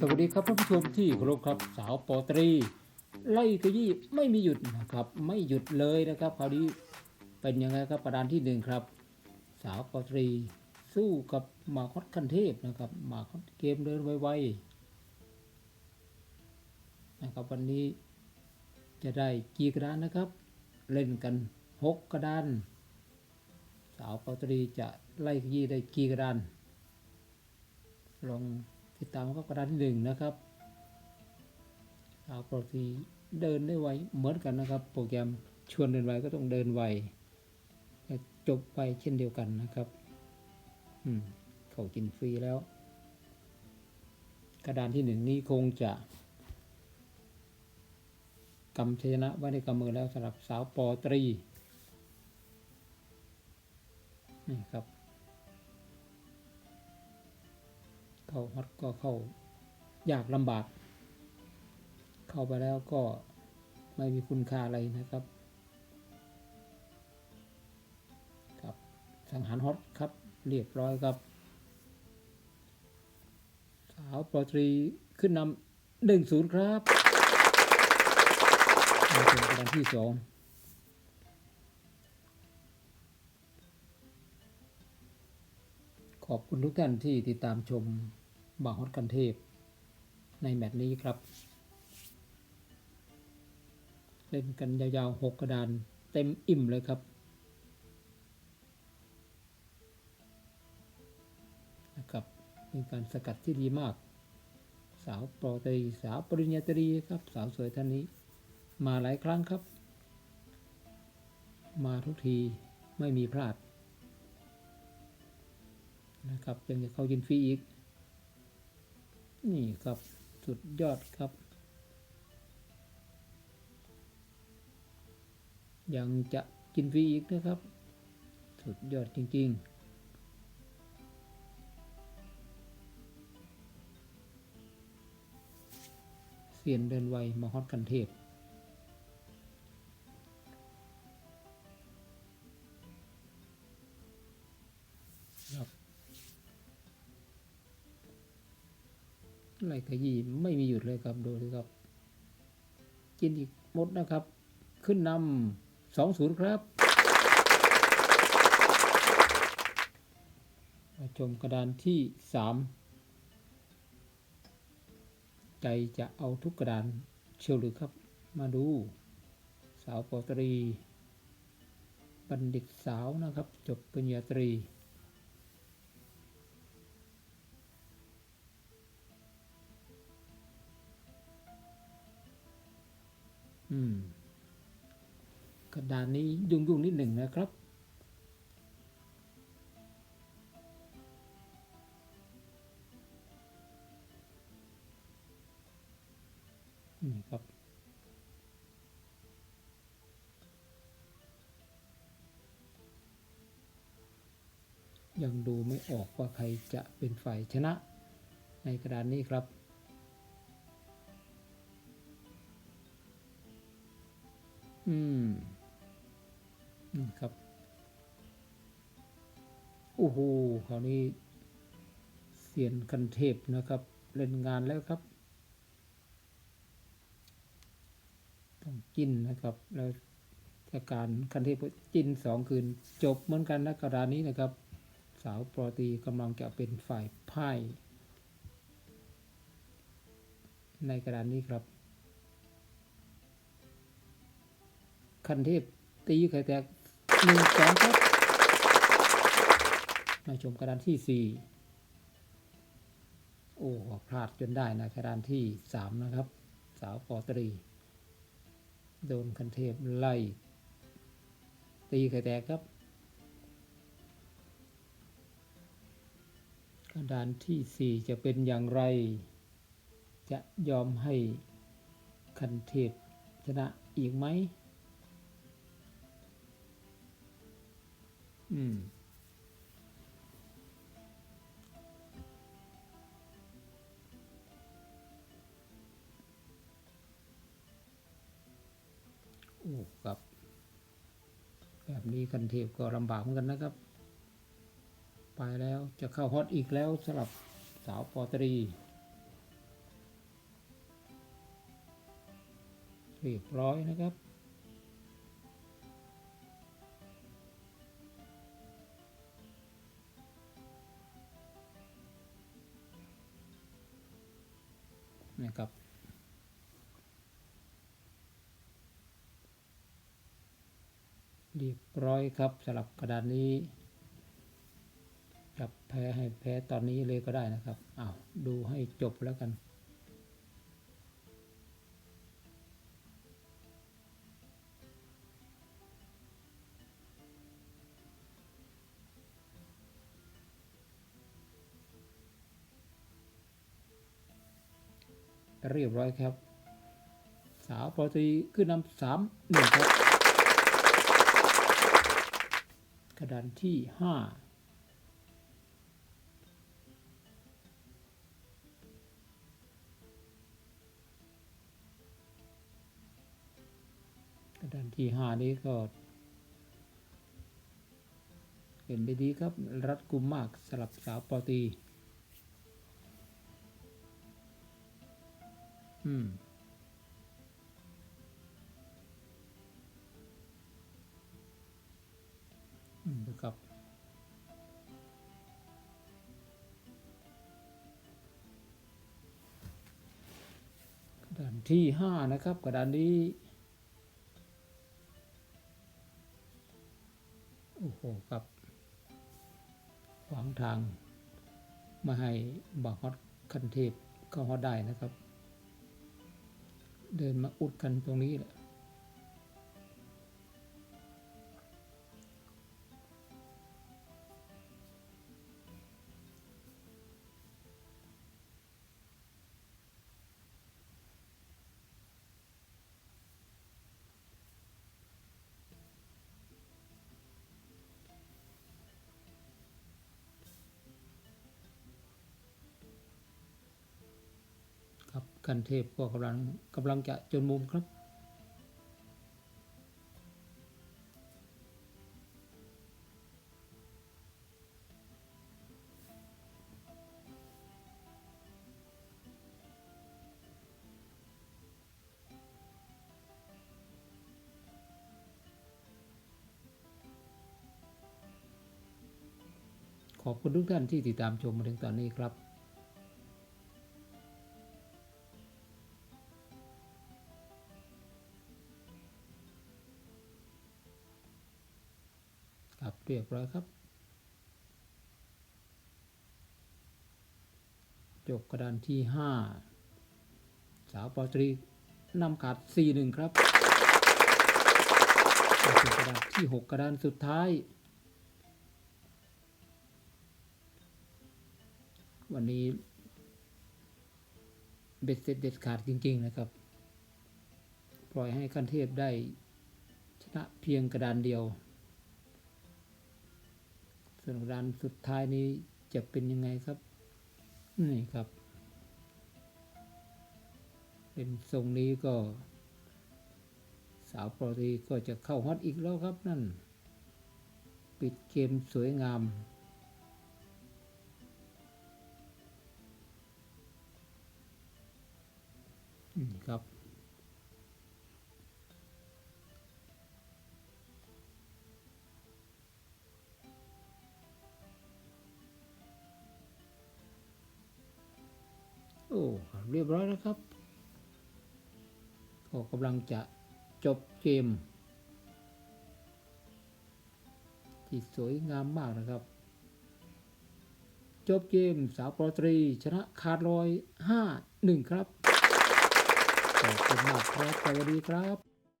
สวัสดีครับท่านผู้ชมที่เคารพครับสาวปอตรี ไล่ขยี้ไม่มีหยุดนะครับ ไม่หยุดเลยนะครับ คราวนี้เป็นยังไงครับประดานที่หนึ่งครับ สาวปอตรี สู้กับหมาคอดคันเทพนะครับหมาคอดเกมเดินไวๆนะครับวันนี้จะได้กี่กระดานนะครับ เล่นกันหกกระดาน สาวปอตรีจะไล่ขยี้ได้กี่กระดานลอง ติดตามครับกระดานที่หนึ่งนะครับสาวปอตรีเดินได้ไวเหมือนกันนะครับ โปรแกรมชวนเดินไวก็ต้องเดินไวและจบไปเช่นเดียวกันนะครับอืมเขากินฟรีแล้ว กระดานที่หนึ่งนี้คงจะกำชัยชนะไว้ในกำมือแล้วสำหรับสาวปอตรีนี่ครับ เข้าฮอตก็เข้ายากลำบาก เข้าไปแล้วก็ไม่มีคุณค่าอะไรนะครับครับสังหารฮอตครับ เรียบร้อยครับสาวปอตรีขึ้นนำหนึ่งศูนย์ครับมาเป็นกานที่สอง ขอบคุณทุกท่านที่ติดตามชมบาฮอตกันเทพ ในแมตช์นี้ครับ เล่นกันยาวๆหกกระดานเต็มอิ่มเลยครับนะครับเป็นการสกัดที่ดีมาก สาวปอตรีสาวปริญญาตรีครับ สาวสวยท่านนี้ มาหลายครั้งครับ มาทุกทีไม่มีพลาด นะครับยังจะเข้ากินฟรีอีก นี่ครับสุดยอดครับ ยังจะกินฟรีอีกนะครับ สุดยอดจริง ๆเสียนเดินไวมาฮอตกันเทพ ไล่ขยี้ไม่มีหยุดเลยครับดูสิครับ กินอีกหมดนะครับ ขึ้นนำสองศูนย์ครับ มาชมกระดานที่สามใจจะเอาทุกกระดานเชียวหรือครับ มาดู สาวปอตรี บัณฑิตสาวนะครับ จบปริญญาตรี อืมกระดานนี้ยุ่งยุ่งๆนิดหนึ่งนะครับ นี่ครับ ยังดูไม่ออกว่าใครจะเป็นฝ่ายชนะในกระดานนี้ครับ อืมนี่ครับ โอ้โหคราวนี้เสียนคันเทพนะครับ เล่นงานแล้วครับ ต้องกินนะครับ แล้วจากการคันเทพจินสองคืน จบเหมือนกันนะกระดานนี้นะครับ สาวปรตีกำลังจะเป็นฝ่ายพ่ายในกระดานนี้ครับ คันเทพตีไข่แตกหนึ่งสองครับมาชมกระดานที่สี่โอ้พลาดจนได้นะกระดานที่สามนะครับ สาวปอตรี โดนคันเทพไล่ ตีไข่แตกครับกระดานที่สี่จะเป็นอย่างไร จะยอมให้คันเทพชนะอีกไหม อืมโอ้ครับ แบบนี้คันเทพก็ลำบากเหมือนกันนะครับ ไปแล้วจะเข้าฮอตอีกแล้วสลับสาวปอตรีเรียบร้อยนะครับ นะครับ เรียบร้อยครับสำหรับกระดานนี้ จับแพ้ให้แพ้ตอนนี้เลยก็ได้นะครับอ้าวดูให้จบแล้วกัน เรียบร้อยครับ สาวปอตีขึ้นนำสามหนึ่งครับ กระดานที่ห้ากระดานที่ห้านี้ก็เห็นได้ดีครับ รัดกุมมากสลับสาวปอตี อืม อืมนะครับ กระดานที่ห้านะครับ กระดานนี้ โอ้โหครับขวางทาง มาให้บักฮอตคันเทพเข้าฮอตได้นะครับ เดินมาอุดกันตรงนี้แหละ กันเทพก็กำลังกำลังจะจนมุมครับ ขอบคุณทุกท่านที่ติดตามชมมาถึงตอนนี้ครับ เรียบร้อยครับ จบกระดานที่ห้าสาวปอตรีนำขาดสี่หนึ่งครับมาถึงกระดานที่หกกระดานสุดท้าย วันนี้เบ็ดเสร็จเด็ดขาดจริง ๆ นะครับ ปล่อยให้คันเทพได้ชนะเพียงกระดานเดียว ส่วนระดานสุดท้ายนี้จะเป็นยังไงครับ นี่ครับ เป็นทรงนี้ก็ สาวโปรตีก็จะเข้าฮอตอีกแล้วครับนั่น ปิดเกมสวยงามนี่ครับ เรียบร้อยแล้วครับก็กำลังจะจบเกม ที่สวยงามมากนะครับ จบเกมสาวปรตรี ชนะขาดลอย 5-1 ครับขอบคุณมากครับสวัสดีครับ